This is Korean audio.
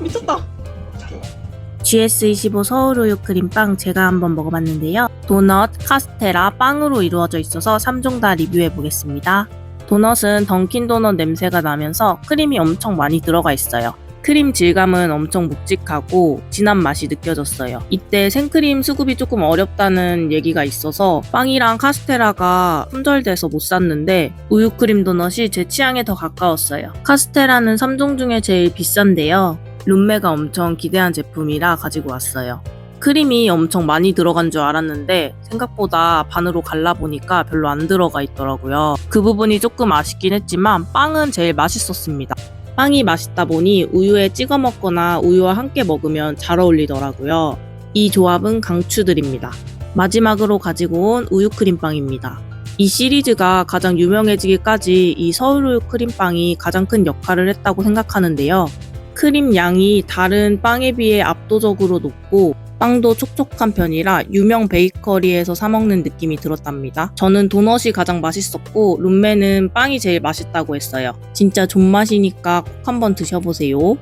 미쳤다. GS25 서울우유 크림빵 제가 한번 먹어봤는데요. 도넛, 카스테라, 빵으로 이루어져 있어서 3종 다 리뷰해보겠습니다. 도넛은 던킨 도넛 냄새가 나면서 크림이 엄청 많이 들어가 있어요. 크림 질감은 엄청 묵직하고 진한 맛이 느껴졌어요. 이때 생크림 수급이 조금 어렵다는 얘기가 있어서 빵이랑 카스테라가 품절돼서 못 샀는데 우유 크림 도넛이 제 취향에 더 가까웠어요. 카스테라는 3종 중에 제일 비싼데요. 룸메가 엄청 기대한 제품이라 가지고 왔어요. 크림이 엄청 많이 들어간 줄 알았는데 생각보다 반으로 갈라보니까 별로 안 들어가 있더라고요. 그 부분이 조금 아쉽긴 했지만 빵은 제일 맛있었습니다. 빵이 맛있다 보니 우유에 찍어 먹거나 우유와 함께 먹으면 잘 어울리더라고요. 이 조합은 강추드립니다. 마지막으로 가지고 온 우유 크림빵입니다. 이 시리즈가 가장 유명해지기까지 이 서울우유 크림빵이 가장 큰 역할을 했다고 생각하는데요. 크림 양이 다른 빵에 비해 압도적으로 높고 빵도 촉촉한 편이라 유명 베이커리에서 사 먹는 느낌이 들었답니다. 저는 도넛이 가장 맛있었고 룸메는 빵이 제일 맛있다고 했어요. 진짜 존맛이니까 꼭 한번 드셔보세요.